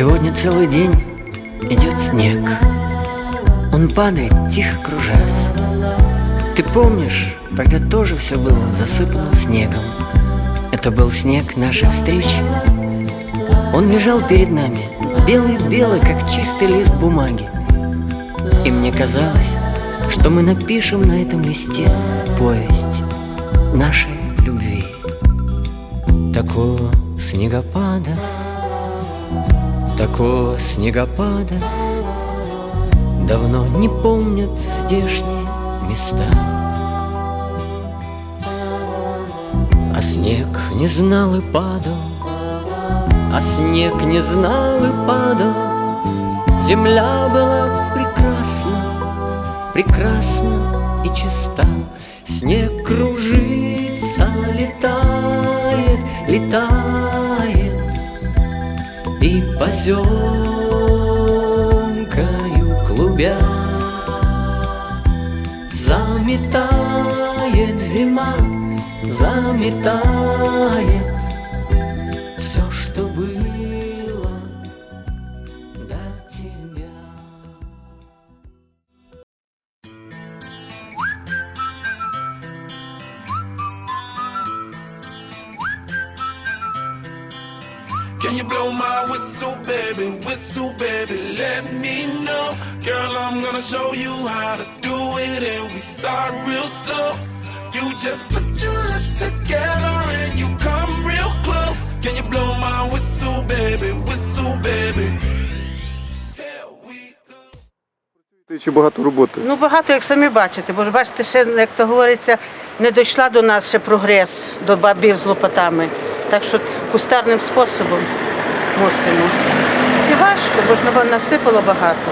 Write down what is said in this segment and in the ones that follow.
Сегодня целый день идет снег. Он падает, тихо кружась. Ты помнишь, тогда тоже все было засыпано снегом. Это был снег нашей встречи. Он лежал перед нами, белый-белый, как чистый лист бумаги. И мне казалось, что мы напишем на этом листе повесть нашей любви. Такого снегопада, такого снегопада Давно не помнят здешние места. А снег не знал и падал, а снег не знал и падал. Земля была прекрасна, прекрасна и чиста. Снег кружится, летает, летает поземкою клубя. Заметает зима, заметает Can you blow my whistle, baby? Whistle, baby, let me know. Girl, I'm gonna show you how to do it, and we start real slow. You just put your lips together and you come real close. Can you blow my whistle, baby? Whistle, baby. Here. Чи багато роботи? Ну, багато, як самі бачите, бо ж бачите, ще, як то говориться, не дійшла до нас ще прогрес до бабів з лопатами. Так що кустарним способом мусимо. І важко, бо ж на- насипало багато.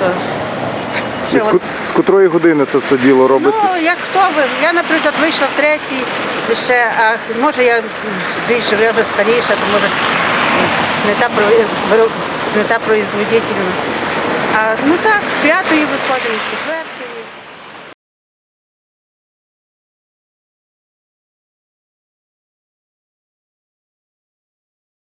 То, І з, от- з котрої години це все діло робиться? Ну, як хто ви? Я, наприклад, вийшла в третій лише, а може я більше, я вже старіша, то може не та, про- не та производительність. А, ну так, з п'ятої виходимо, з четвертої.